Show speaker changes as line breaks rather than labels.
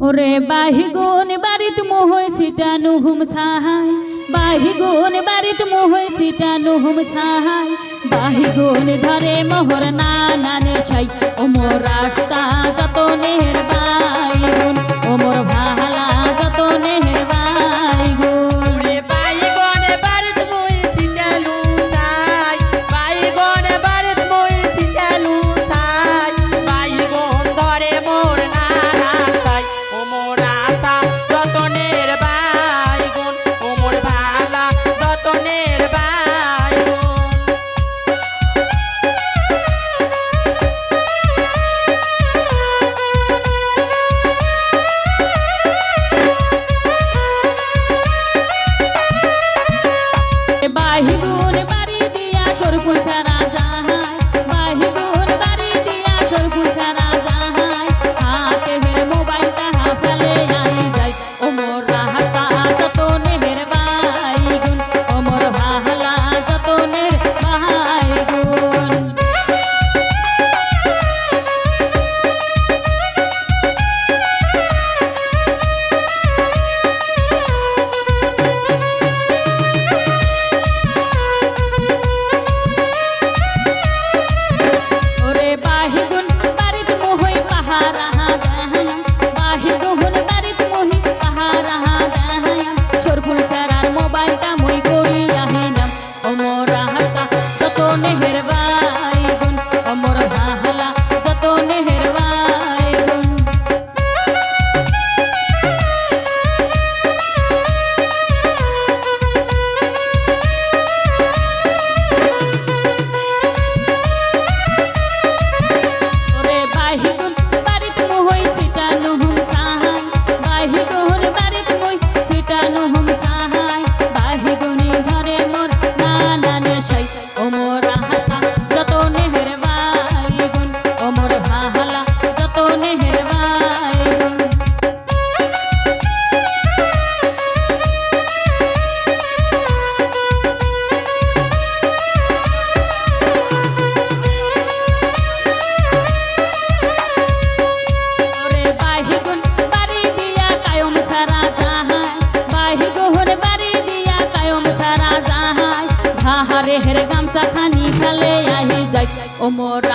ওরে বাহি গুণ বাড়িত মোহয় ছিটা নুহুম সাহায় বাহি গুণ বাড়িত মোহয় ছিটা নুহুম সাহায় বাহি গুণ ধরে মোহর নানানে সাই। ও মো রাস্তা কত নেহরবা হিগুন বাড়ি দিয়া সরপুর amor.